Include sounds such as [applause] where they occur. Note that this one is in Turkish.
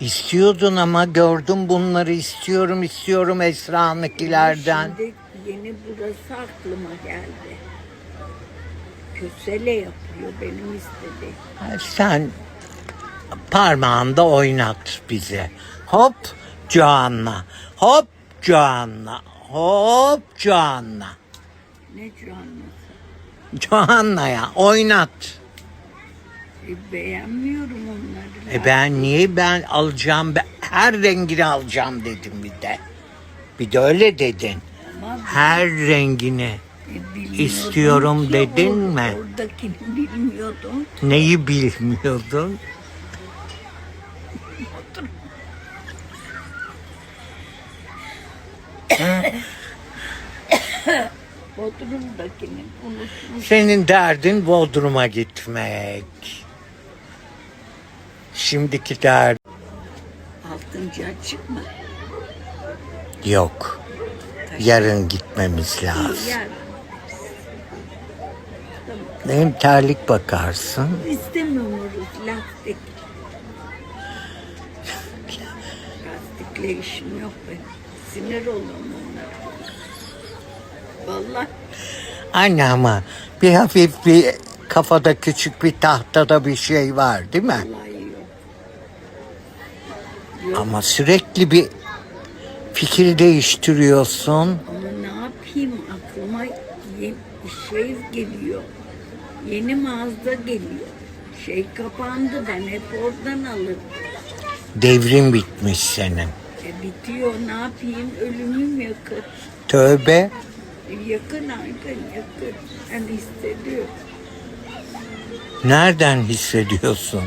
İstiyordun ama gördüm bunları istiyorum istiyorum Esra'nınkilerden. Şimdi yeni burası aklıma geldi. Kösele yapıyor benim istediğim. Sen parmağında oynat bize. Hop Joanna. Hop Joanna. Hop Joanna. Ne canlısı. Joanna'ya oynat. E, beğenmiyorum onları. E ben niye ben alacağım ben her rengini alacağım dedim bir de. Bir de öyle dedin. Ama Her rengini. e, bilmiyordum İstiyorum ki dedin or- mi? Oradakini [laughs] bilmiyordum. Neyi bilmiyordun? Bodrum'dakini unutmuş. Senin derdin Bodrum'a gitmek. Şimdiki dert Altıncı açık mı? yok. Yarın gitmemiz lazım. Yer. Hem terlik bakarsın. İstemiyoruz lastik. Lastikle işim yok benim. Sinir olurum onlara. Vallahi Anne ama bir hafif bir kafada küçük bir tahtada bir şey var değil mi? vallahi. Ama sürekli bir fikir değiştiriyorsun. Ama ne yapayım aklıma yeni şey geliyor. Yeni mağaza geliyor. Şey kapandı ben hep oradan alırım. Devrim bitmiş senin. E bitiyor ne yapayım ölümüm yakın. Tövbe. E, Yakın yakın yakın. Ben hissediyorum. Nereden hissediyorsun?